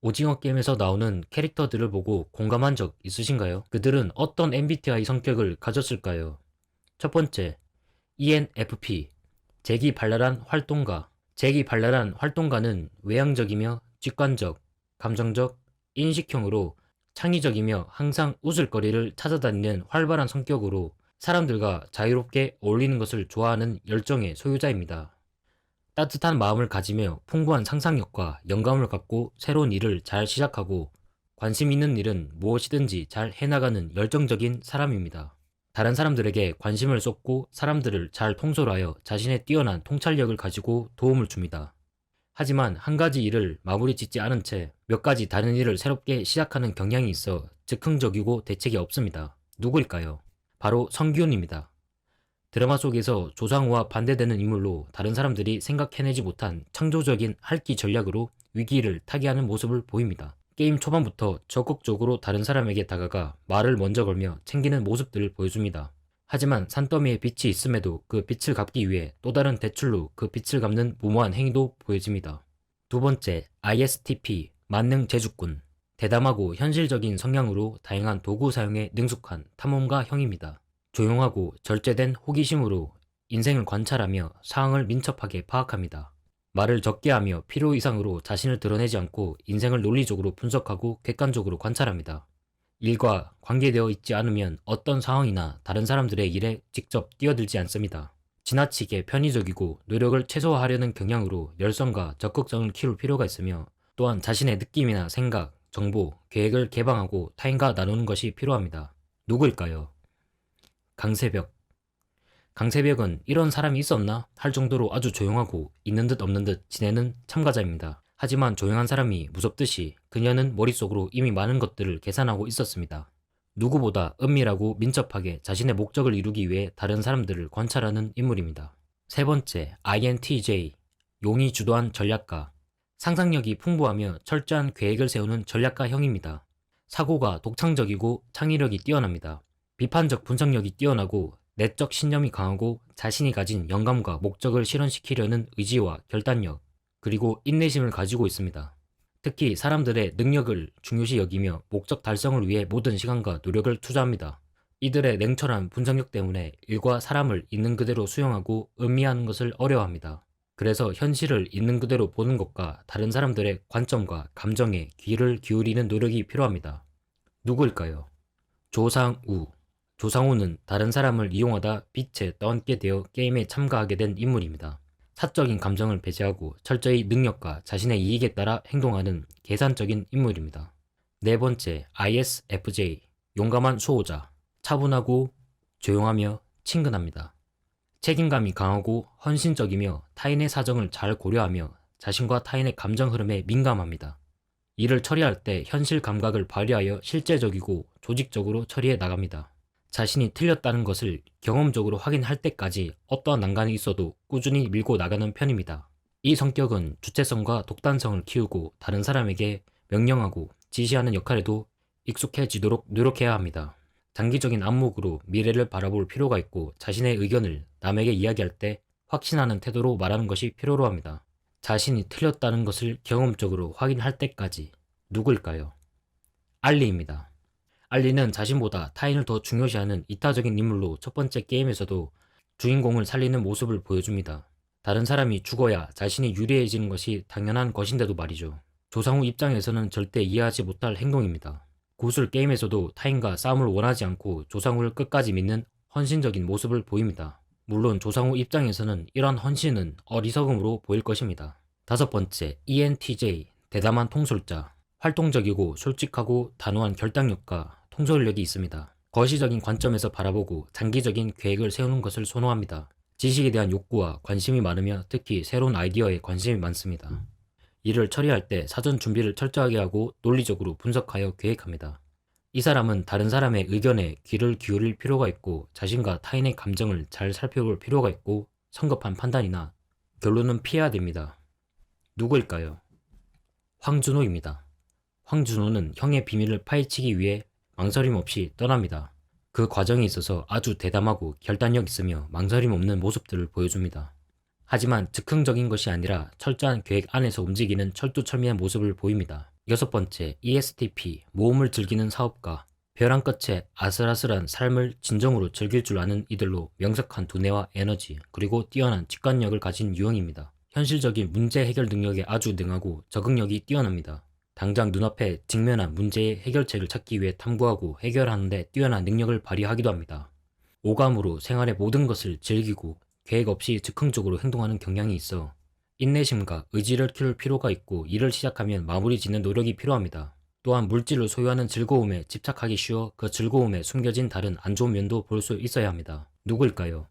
오징어 게임에서 나오는 캐릭터들을 보고 공감한 적 있으신가요? 그들은 어떤 MBTI 성격을 가졌을까요? 첫 번째, ENFP, 재기 발랄한 활동가. 재기 발랄한 활동가는 외향적이며 직관적, 감정적, 인식형으로 창의적이며 항상 웃을 거리를 찾아다니는 활발한 성격으로 사람들과 자유롭게 어울리는 것을 좋아하는 열정의 소유자입니다. 따뜻한 마음을 가지며 풍부한 상상력과 영감을 갖고 새로운 일을 잘 시작하고 관심 있는 일은 무엇이든지 잘 해나가는 열정적인 사람입니다. 다른 사람들에게 관심을 쏟고 사람들을 잘 통솔하여 자신의 뛰어난 통찰력을 가지고 도움을 줍니다. 하지만 한 가지 일을 마무리 짓지 않은 채 몇 가지 다른 일을 새롭게 시작하는 경향이 있어 즉흥적이고 대책이 없습니다. 누구일까요? 바로 성기훈입니다. 드라마 속에서 조상우와 반대되는 인물로 다른 사람들이 생각해내지 못한 창조적인 할기 전략으로 위기를 타개하는 모습을 보입니다. 게임 초반부터 적극적으로 다른 사람에게 다가가 말을 먼저 걸며 챙기는 모습들을 보여줍니다. 하지만 산더미에 빛이 있음에도 그 빛을 갚기 위해 또 다른 대출로 그 빛을 갚는 무모한 행위도 보여집니다. 두 번째, ISTP, 만능 제주꾼. 대담하고 현실적인 성향으로 다양한 도구 사용에 능숙한 탐험가 형입니다. 조용하고 절제된 호기심으로 인생을 관찰하며 상황을 민첩하게 파악합니다. 말을 적게 하며 필요 이상으로 자신을 드러내지 않고 인생을 논리적으로 분석하고 객관적으로 관찰합니다. 일과 관계되어 있지 않으면 어떤 상황이나 다른 사람들의 일에 직접 뛰어들지 않습니다. 지나치게 편의적이고 노력을 최소화하려는 경향으로 열성과 적극성을 키울 필요가 있으며 또한 자신의 느낌이나 생각, 정보, 계획을 개방하고 타인과 나누는 것이 필요합니다. 누구일까요? 강세벽. 강세벽은 이런 사람이 있었나 할 정도로 아주 조용하고 있는 듯 없는 듯 지내는 참가자입니다. 하지만 조용한 사람이 무섭듯이 그녀는 머릿속으로 이미 많은 것들을 계산하고 있었습니다. 누구보다 은밀하고 민첩하게 자신의 목적을 이루기 위해 다른 사람들을 관찰하는 인물입니다. 세 번째, INTJ. 용이 주도한 전략가. 상상력이 풍부하며 철저한 계획을 세우는 전략가 형입니다. 사고가 독창적이고 창의력이 뛰어납니다. 비판적 분석력이 뛰어나고 내적 신념이 강하고 자신이 가진 영감과 목적을 실현시키려는 의지와 결단력, 그리고 인내심을 가지고 있습니다. 특히 사람들의 능력을 중요시 여기며 목적 달성을 위해 모든 시간과 노력을 투자합니다. 이들의 냉철한 분석력 때문에 일과 사람을 있는 그대로 수용하고 음미하는 것을 어려워합니다. 그래서 현실을 있는 그대로 보는 것과 다른 사람들의 관점과 감정에 귀를 기울이는 노력이 필요합니다. 누구일까요? 조상우. 조상우는 다른 사람을 이용하다 빛에 떠안게 되어 게임에 참가하게 된 인물입니다. 사적인 감정을 배제하고 철저히 능력과 자신의 이익에 따라 행동하는 계산적인 인물입니다. 네 번째, ISFJ. 용감한 수호자. 차분하고 조용하며 친근합니다. 책임감이 강하고 헌신적이며 타인의 사정을 잘 고려하며 자신과 타인의 감정 흐름에 민감합니다. 일을 처리할 때 현실 감각을 발휘하여 실제적이고 조직적으로 처리해 나갑니다. 자신이 틀렸다는 것을 경험적으로 확인할 때까지 어떠한 난관이 있어도 꾸준히 밀고 나가는 편입니다. 이 성격은 주체성과 독단성을 키우고 다른 사람에게 명령하고 지시하는 역할에도 익숙해지도록 노력해야 합니다. 장기적인 안목으로 미래를 바라볼 필요가 있고 자신의 의견을 남에게 이야기할 때 확신하는 태도로 말하는 것이 필요로 합니다. 자신이 틀렸다는 것을 경험적으로 확인할 때까지 누구일까요? 알리입니다. 알리는 자신보다 타인을 더 중요시하는 이타적인 인물로 첫 번째 게임에서도 주인공을 살리는 모습을 보여줍니다. 다른 사람이 죽어야 자신이 유리해지는 것이 당연한 것인데도 말이죠. 조상우 입장에서는 절대 이해하지 못할 행동입니다. 구슬 게임에서도 타인과 싸움을 원하지 않고 조상우를 끝까지 믿는 헌신적인 모습을 보입니다. 물론 조상우 입장에서는 이런 헌신은 어리석음으로 보일 것입니다. 다섯 번째, ENTJ, 대담한 통솔자. 활동적이고 솔직하고 단호한 결단력과 통솔력이 있습니다. 거시적인 관점에서 바라보고 장기적인 계획을 세우는 것을 선호합니다. 지식에 대한 욕구와 관심이 많으며 특히 새로운 아이디어에 관심이 많습니다. 일을 처리할 때 사전 준비를 철저하게 하고 논리적으로 분석하여 계획합니다. 이 사람은 다른 사람의 의견에 귀를 기울일 필요가 있고 자신과 타인의 감정을 잘 살펴볼 필요가 있고 성급한 판단이나 결론은 피해야 됩니다. 누구일까요? 황준호입니다. 황준호는 형의 비밀을 파헤치기 위해 망설임 없이 떠납니다. 그 과정에 있어서 아주 대담하고 결단력 있으며 망설임 없는 모습들을 보여줍니다. 하지만 즉흥적인 것이 아니라 철저한 계획 안에서 움직이는 철두철미한 모습을 보입니다. 여섯 번째, ESTP, 모험을 즐기는 사업가. 벼랑 끝에 아슬아슬한 삶을 진정으로 즐길 줄 아는 이들로 명석한 두뇌와 에너지, 그리고 뛰어난 직관력을 가진 유형입니다. 현실적인 문제 해결 능력에 아주 능하고 적응력이 뛰어납니다. 당장 눈앞에 직면한 문제의 해결책을 찾기 위해 탐구하고 해결하는데 뛰어난 능력을 발휘하기도 합니다. 오감으로 생활의 모든 것을 즐기고 계획 없이 즉흥적으로 행동하는 경향이 있어 인내심과 의지를 키울 필요가 있고 일을 시작하면 마무리 짓는 노력이 필요합니다. 또한 물질을 소유하는 즐거움에 집착하기 쉬워 그 즐거움에 숨겨진 다른 안 좋은 면도 볼 수 있어야 합니다. 누구일까요?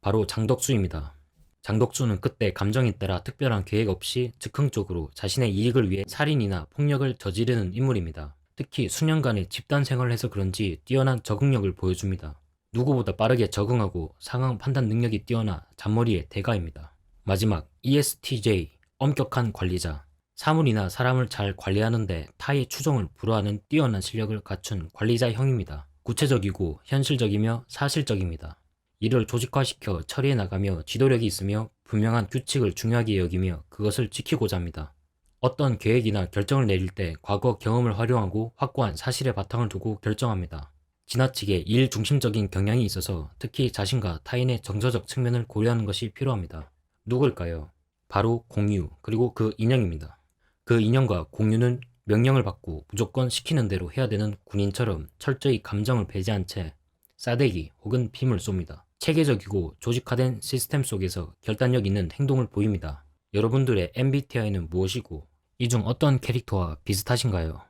바로 장덕수입니다. 장덕수는 그때 감정에 따라 특별한 계획 없이 즉흥적으로 자신의 이익을 위해 살인이나 폭력을 저지르는 인물입니다. 특히 수년간의 집단 생활을 해서 그런지 뛰어난 적응력을 보여줍니다. 누구보다 빠르게 적응하고 상황 판단 능력이 뛰어나 잔머리의 대가입니다. 마지막 ESTJ 엄격한 관리자 사물이나 사람을 잘 관리하는데 타의 추종을 불허하는 뛰어난 실력을 갖춘 관리자형입니다. 구체적이고 현실적이며 사실적입니다. 일을 조직화시켜 처리해 나가며 지도력이 있으며 분명한 규칙을 중요하게 여기며 그것을 지키고자 합니다. 어떤 계획이나 결정을 내릴 때 과거 경험을 활용하고 확고한 사실의 바탕을 두고 결정합니다. 지나치게 일 중심적인 경향이 있어서 특히 자신과 타인의 정서적 측면을 고려하는 것이 필요합니다. 누굴까요? 바로 공유, 그리고 그 인형입니다. 그 인형과 공유는 명령을 받고 무조건 시키는 대로 해야 되는 군인처럼 철저히 감정을 배제한 채 싸대기 혹은 빔을 쏩니다. 체계적이고 조직화된 시스템 속에서 결단력 있는 행동을 보입니다. 여러분들의 MBTI는 무엇이고 이 중 어떤 캐릭터와 비슷하신가요?